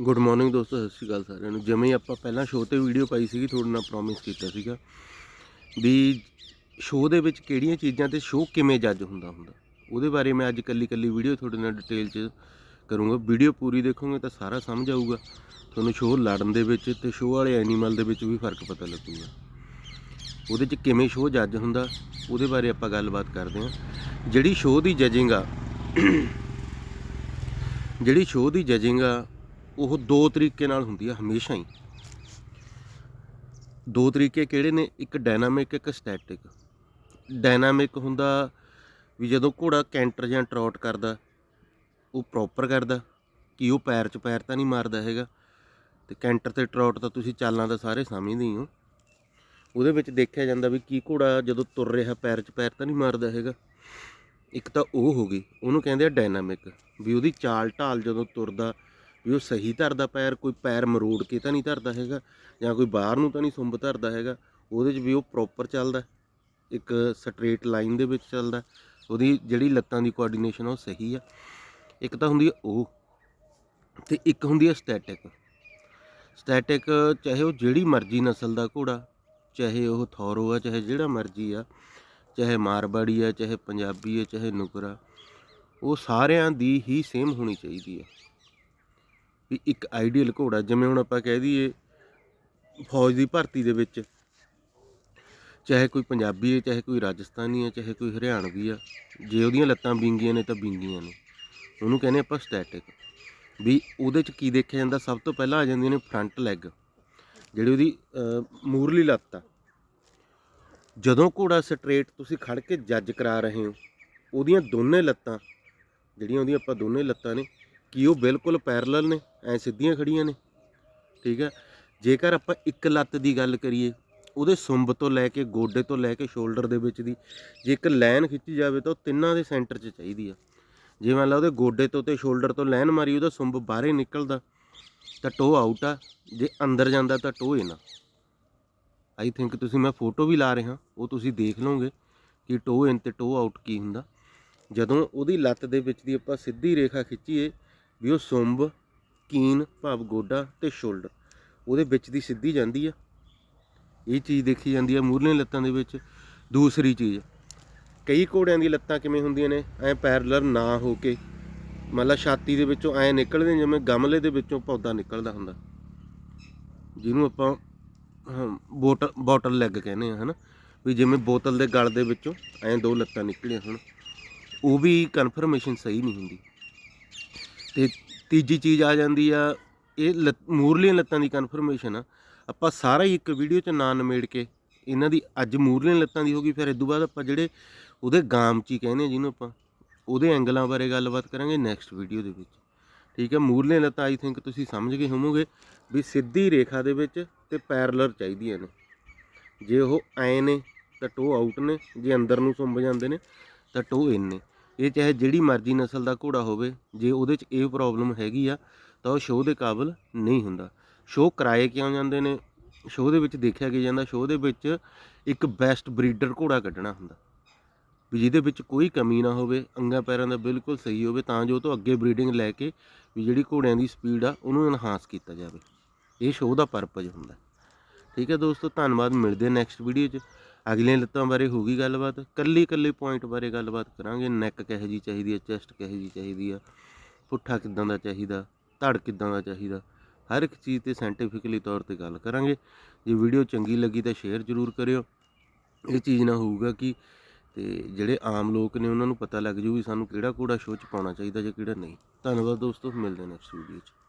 Good morning ਦੋਸਤੋ, ਸਤਿ ਸ਼੍ਰੀ ਅਕਾਲ ਸਾਰਿਆਂ ਨੂੰ। ਜਿਵੇਂ ਆਪਾਂ ਪਹਿਲਾਂ ਸ਼ੋਅ ਤੇ ਵੀਡੀਓ ਪਾਈ ਸੀਗੀ, ਤੁਹਾਡੇ ਨਾਲ ਪ੍ਰੋਮਿਸ ਕੀਤਾ ਸੀਗਾ ਵੀ ਸ਼ੋਅ ਦੇ ਵਿੱਚ ਕਿਹੜੀਆਂ ਚੀਜ਼ਾਂ ਤੇ ਸ਼ੋਅ ਕਿਵੇਂ ਜੱਜ ਹੁੰਦਾ ਹੁੰਦਾ। ਉਹਦੇ ਬਾਰੇ ਮੈਂ ਅੱਜ ਕੱਲੀ ਕੱਲੀ ਵੀਡੀਓ ਤੁਹਾਡੇ ਨਾਲ ਡਿਟੇਲ 'ਚ ਕਰੂੰਗਾ। ਵੀਡੀਓ ਪੂਰੀ ਦੇਖੋਗੇ ਤਾਂ ਸਾਰਾ ਸਮਝ ਆਊਗਾ। ਤੁਹਾਨੂੰ ਸ਼ੋਅ ਲੜਨ ਦੇ ਵਿੱਚ ਤੇ ਸ਼ੋਅ ਵਾਲੇ ਐਨੀਮਲ ਦੇ ਵਿੱਚ ਵੀ ਫ਼ਰਕ ਪਤਾ ਲੱਗੂਗਾ। ਉਹਦੇ 'ਚ ਕਿਵੇਂ ਸ਼ੋਅ ਜੱਜ ਹੁੰਦਾ, ਉਹਦੇ ਬਾਰੇ ਆਪਾਂ ਗੱਲਬਾਤ ਕਰਦੇ ਹਾਂ। ਜਿਹੜੀ ਸ਼ੋਅ ਦੀ ਜੱਜਿੰਗ ਆ, ਜਿਹੜੀ ਸ਼ੋਅ ਦੀ ਜੱਜਿੰਗ ਆ ਉਹ ਦੋ ਤਰੀਕੇ ਨਾਲ ਹੁੰਦੀ ਆ, ਹਮੇਸ਼ਾ ਹੀ। ਦੋ ਤਰੀਕੇ ਕਿਹੜੇ ਨੇ? ਇੱਕ ਡਾਇਨਾਮਿਕ ਇੱਕ ਸਟੈਟਿਕ ਡਾਇਨਾਮਿਕ ਹੁੰਦਾ ਵੀ ਜਦੋਂ ਘੋੜਾ ਕੈਂਟਰ ਜਾਂ ਟਰੌਟ ਕਰਦਾ, ਉਹ ਪ੍ਰੋਪਰ ਕਰਦਾ, ਕਿ ਉਹ ਪੈਰ 'ਚ ਪੈਰ ਤਾਂ ਨਹੀਂ ਮਾਰਦਾ ਹੈਗਾ। ਤੇ ਕੈਂਟਰ ਤੇ ਟਰੌਟ ਤਾਂ ਤੁਸੀਂ ਚਾਲਾਂ ਤਾਂ ਸਾਰੇ ਸਮਝਦੇ ਹੀ ਹੋ। ਉਹਦੇ ਵਿੱਚ ਦੇਖਿਆ ਜਾਂਦਾ ਵੀ ਕੀ ਘੋੜਾ ਜਦੋਂ ਤੁਰ ਰਿਹਾ, ਪੈਰ 'ਚ ਪੈਰ ਤਾਂ ਨਹੀਂ ਮਾਰਦਾ ਹੈਗਾ। ਇੱਕ ਤਾਂ ਉਹ ਹੋ ਗਈ, ਉਹਨੂੰ ਕਹਿੰਦੇ ਆ ਡਾਇਨਾਮਿਕ ਵੀ ਉਹਦੀ ਚਾਲ ਢਾਲ ਜਦੋਂ ਤੁਰਦਾ ਵੀ ਉਹ ਸਹੀ ਧਰਦਾ ਪੈਰ, ਕੋਈ ਪੈਰ ਮਰੋੜ ਕੇ ਤਾਂ ਨਹੀਂ ਧਰਦਾ ਹੈਗਾ, ਜਾਂ ਕੋਈ ਬਾਹਰ ਨੂੰ ਤਾਂ ਨਹੀਂ ਸੁੰਬ ਧਰਦਾ ਹੈਗਾ, ਉਹਦੇ 'ਚ ਵੀ ਉਹ ਪ੍ਰੋਪਰ ਚੱਲਦਾ, ਇੱਕ ਸਟ੍ਰੇਟ ਲਾਈਨ ਦੇ ਵਿੱਚ ਚੱਲਦਾ, ਉਹਦੀ ਜਿਹੜੀ ਲੱਤਾਂ ਦੀ ਕੋਆਰਡੀਨੇਸ਼ਨ ਉਹ ਸਹੀ ਆ। ਇੱਕ ਤਾਂ ਹੁੰਦੀ ਹੈ ਉਹ, ਤੇ ਇੱਕ ਹੁੰਦੀ ਆ ਸਟੈਟਿਕ ਸਟੈਟਿਕ ਚਾਹੇ ਉਹ ਜਿਹੜੀ ਮਰਜ਼ੀ ਨਸਲ ਦਾ ਘੋੜਾ, ਚਾਹੇ ਉਹ ਥੋਰੋ ਆ, ਚਾਹੇ ਜਿਹੜਾ ਮਰਜ਼ੀ ਆ, ਚਾਹੇ ਮਾਰਵਾੜੀ ਆ, ਚਾਹੇ ਪੰਜਾਬੀ ਆ, ਚਾਹੇ ਨੁਕਰਾ, ਉਹ ਸਾਰਿਆਂ ਦੀ ਹੀ ਸੇਮ ਹੋਣੀ ਚਾਹੀਦੀ ਹੈ ਵੀ ਇੱਕ ਆਈਡੀਅਲ ਘੋੜਾ, ਜਿਵੇਂ ਹੁਣ ਆਪਾਂ ਕਹਿ ਦਈਏ ਫੌਜ ਦੀ ਭਰਤੀ ਦੇ ਵਿੱਚ, ਚਾਹੇ ਕੋਈ ਪੰਜਾਬੀ ਹੈ, ਚਾਹੇ ਕੋਈ ਰਾਜਸਥਾਨੀ ਹੈ, ਚਾਹੇ ਕੋਈ ਹਰਿਆਣਵੀ ਆ, ਜੇ ਉਹਦੀਆਂ ਲੱਤਾਂ ਵਿੰਗੀਆਂ ਨੇ ਤਾਂ ਵਿੰਗੀਆਂ ਨੇ। ਉਹਨੂੰ ਕਹਿੰਦੇ ਆਪਾਂ ਸਟੈਟਿਕ ਵੀ ਉਹਦੇ ਚ ਕੀ ਦੇਖਿਆ ਜਾਂਦਾ, ਸਭ ਤੋਂ ਪਹਿਲਾਂ ਆ ਜਾਂਦੀਆਂ ਨੇ ਫਰੰਟ ਲੈਗ ਜਿਹੜੀ ਉਹਦੀ ਮੂਰਲੀ ਲੱਤ ਆ। ਜਦੋਂ ਘੋੜਾ ਸਟ੍ਰੇਟ ਤੁਸੀਂ ਖੜ ਕੇ ਜੱਜ ਕਰਾ ਰਹੇ ਹੋ, ਉਹਦੀਆਂ ਦੋਨੇ ਲੱਤਾਂ, ਜਿਹੜੀਆਂ ਉਹਦੀਆਂ ਆਪਾਂ ਦੋਨੇ ਲੱਤਾਂ ਨੇ ਕਿ ਉਹ ਬਿਲਕੁਲ ਪੈਰਲਲ ਨੇ, ਐ ਸਿੱਧੀਆਂ ਖੜੀਆਂ ਨੇ। ਠੀਕ ਹੈ? ਜੇਕਰ ਆਪਾਂ ਇੱਕ ਲੱਤ ਦੀ ਗੱਲ ਕਰੀਏ, ਉਹਦੇ ਸੁੰਬ ਤੋਂ ਲੈ ਕੇ ਗੋਡੇ ਤੋਂ ਲੈ ਕੇ ਸ਼ੋਲਡਰ ਦੇ ਵਿੱਚ ਦੀ, ਜੇ ਇੱਕ ਲਾਈਨ ਖਿੱਚੀ ਜਾਵੇ ਤਾਂ ਉਹ ਤਿੰਨਾਂ ਦੇ ਸੈਂਟਰ 'ਚ ਚਾਹੀਦੀ ਆ। ਜੇ ਮੰਨ ਲਾ ਉਹਦੇ ਗੋਡੇ ਤੋਂ ਤੇ ਸ਼ੋਲਡਰ ਤੋਂ ਲਾਈਨ ਮਾਰੀ, ਉਹਦਾ ਸੁੰਬ ਬਾਹਰੇ ਨਿਕਲਦਾ, ਤਾਂ ਟੋ ਆਊਟ ਆ। ਜੇ ਅੰਦਰ ਜਾਂਦਾ ਤਾਂ ਟੋ ਇਨ ਆਈ ਥਿੰਕ ਤੁਸੀਂ ਮੈਂ ਫੋਟੋ ਵੀ ਲਾ ਰਿਹਾ, ਉਹ ਤੁਸੀਂ ਦੇਖ ਲਓਗੇ ਕਿ ਟੋ ਇਨ ਤੇ ਟੋ ਆਊਟ ਕੀ ਹੁੰਦਾ। ਜਦੋਂ ਉਹਦੀ ਲੱਤ ਦੇ ਵਿੱਚ ਦੀ ਆਪਾਂ ਸਿੱਧੀ ਰੇਖਾ ਖਿੱਚੀਏ ਵੀ ਉਹ ਸੁੰਬ ਕੀਨ ਭਾਵ ਗੋਡਾ ਤੇ ਸ਼ੋਲਡਰ ਉਹਦੇ ਵਿੱਚ ਦੀ ਸਿੱਧੀ ਜਾਂਦੀ ਆ। ਇਹ ਚੀਜ਼ ਦੇਖੀ ਜਾਂਦੀ ਆ ਮੂਰਲੇ ਲੱਤਾਂ ਦੇ ਵਿੱਚ। ਦੂਸਰੀ ਚੀਜ਼ ਕਈ ਘੋੜਿਆਂ ਦੀ ਲੱਤਾਂ ਕਿਵੇਂ ਹੁੰਦੀਆਂ ਨੇ? ਐ ਪੈਰਲਰ ਨਾ ਹੋ ਕੇ। ਮਤਲਬ ਛਾਤੀ ਦੇ ਵਿੱਚੋਂ ਐ ਨਿਕਲਦੇ ਜਿਵੇਂ ਗਮਲੇ ਦੇ ਵਿੱਚੋਂ ਪੌਦਾ ਨਿਕਲਦਾ ਹੁੰਦਾ। ਜਿਹਨੂੰ ਆਪਾਂ ਹਾਂ, ਬੋਟਲ ਬੋਟਲ ਲੈਗ ਕਹਿੰਦੇ ਆ ਹਨਾ? ਵੀ ਜਿਵੇਂ ਬੋਤਲ ਦੇ ਗਲ ਦੇ ਵਿੱਚੋਂ ਐਂ ਦੋ ਲੱਤਾਂ ਨਿਕਲੀਆਂ ਹਨ ਉਹ ਵੀ ਕਨਫਰਮੇਸ਼ਨ ਸਹੀ ਨਹੀਂ ਹੁੰਦੀ। ਤੇ ਤੀਜੀ ਚੀਜ਼ ਆ ਜਾਂਦੀ ਆ, ਇਹ ਲੱਤ- ਮੂਰਲੀਆਂ ਲੱਤਾਂ ਦੀ ਕਨਫਰਮੇਸ਼ਨ ਆ। ਆਪਾਂ ਸਾਰਾ ਹੀ ਇੱਕ ਵੀਡੀਓ 'ਚ ਨਾਂ ਨਿਮੇੜ ਕੇ ਇਹਨਾਂ ਦੀ ਅੱਜ ਮੂਰਲੀਆਂ ਲੱਤਾਂ ਦੀ ਹੋ ਗਈ, ਫਿਰ ਇਸ ਤੋਂ ਬਾਅਦ ਆਪਾਂ ਜਿਹੜੇ ਉਹਦੇ ਗਾਮ 'ਚ ਹੀ ਕਹਿੰਦੇ ਆ ਜਿਹਨੂੰ ਆਪਾਂ, ਉਹਦੇ ਐਂਗਲਾਂ ਬਾਰੇ ਗੱਲਬਾਤ ਕਰਾਂਗੇ ਨੈਕਸਟ ਵੀਡੀਓ ਦੇ ਵਿੱਚ। ਠੀਕ ਹੈ ਮੂਰਲੀਆਂ ਲੱਤਾਂ ਆਈ ਥਿੰਕ ਤੁਸੀਂ ਸਮਝ ਗਏ ਹੋਵੋਗੇ ਵੀ ਸਿੱਧੀ ਰੇਖਾ ਦੇ ਵਿੱਚ ਤੇ ਪੈਰਲਰ ਚਾਹੀਦੀਆਂ ਨੇ। ਜੇ ਉਹ ਐ ਨੇ, ਤਾਂ ਟੋ ਆਊਟ ਨੇ, ਜੇ ਅੰਦਰ ਨੂੰ ਸੁੰਬ ਜਾਂਦੇ ਨੇ, ਤਾਂ ਟੋ ਇਨ ਨੇ। ਇਹ ਚਾਹੇ ਜਿਹੜੀ ਮਰਜ਼ੀ ਨਸਲ ਦਾ ਘੋੜਾ ਹੋਵੇ, ਜੇ ਉਹਦੇ 'ਚ ਇਹ ਪ੍ਰੋਬਲਮ ਹੈਗੀ ਆ, ਤਾਂ ਉਹ ਸ਼ੋਅ ਦੇ ਕਾਬਿਲ ਨਹੀਂ ਹੁੰਦਾ। ਸ਼ੋਅ ਕਰਾਏ ਕਿਉਂ ਜਾਂਦੇ ਨੇ? ਸ਼ੋਅ ਦੇ ਵਿੱਚ ਦੇਖਿਆ ਗਿਆ ਜਾਂਦਾ ਸ਼ੋਅ ਦੇ ਵਿੱਚ ਇੱਕ ਬੈਸਟ ਬਰੀਡਰ ਘੋੜਾ ਕੱਢਣਾ ਹੁੰਦਾ। ਵੀ ਜਿਹਦੇ ਵਿੱਚ ਕੋਈ ਕਮੀ ਨਾ ਹੋਵੇ, ਅੰਗਾਂ ਪੈਰਾਂ ਦਾ ਬਿਲਕੁਲ ਸਹੀ ਹੋਵੇ, ਤਾਂ ਜੋ ਉਹ ਤੋਂ ਅੱਗੇ ਬਰੀਡਿੰਗ ਲੈ ਕੇ ਵੀ ਜਿਹੜੀ ਘੋੜਿਆਂ ਦੀ ਸਪੀਡ ਆ, ਉਹਨੂੰ ਇਨਹਾਂਸ ਕੀਤਾ ਜਾਵੇ। ਇਹ ਸ਼ੋਅ ਦਾ ਪਰਪਸ ਹੁੰਦਾ। ਠੀਕ ਹੈ ਦੋਸਤੋ, ਧੰਨਵਾਦ, ਮਿਲਦੇ ਨੈਕਸਟ ਵੀਡੀਓ 'ਚ। ਅਗਲੀਆਂ ਲੱਤਾਂ ਬਾਰੇ ਹੋ ਗਈ ਗੱਲਬਾਤ, ਕੱਲੀ ਕੱਲੀ ਪੁਆਇੰਟ ਬਾਰੇ ਗੱਲਬਾਤ ਕਰਾਂਗੇ ਨੈਕ ਕਿਹੋ ਜੀ ਚਾਹੀਦੀ ਹੈ ਚੈਸਟ ਕਿਹੋ ਜੀ ਚਾਹੀਦੀ ਆ, ਪੁੱਠਾ ਕਿੱਦਾਂ ਦਾ ਚਾਹੀਦਾ, ਧੜ ਕਿੱਦਾਂ ਦਾ ਚਾਹੀਦਾ, ਹਰ ਇੱਕ ਚੀਜ਼ ਤੇ ਸਾਇੰਟੀਫਿਕਲੀ ਤੌਰ ਤੇ ਗੱਲ ਕਰਾਂਗੇ। ਜੇ ਵੀਡੀਓ ਚੰਗੀ ਲੱਗੀ ਤਾਂ ਸ਼ੇਅਰ ਜ਼ਰੂਰ ਕਰਿਓ। ਇਹ ਚੀਜ਼ ਨਾ ਹੋਊਗਾ ਕਿ ਤੇ ਜਿਹੜੇ ਆਮ ਲੋਕ ਨੇ ਉਹਨਾਂ ਨੂੰ ਪਤਾ ਲੱਗ ਜੂ ਵੀ ਸਾਨੂੰ ਕਿਹੜਾ ਘੋੜਾ ਸ਼ੋਅ 'ਚ ਪਾਉਣਾ ਚਾਹੀਦਾ ਜਾਂ ਕਿਹੜਾ ਨਹੀਂ। ਧੰਨਵਾਦ ਦੋਸਤੋ, ਮਿਲਦੇ ਹਾਂ ਨੈਕਸਟ ਵੀਡੀਓ 'ਚ।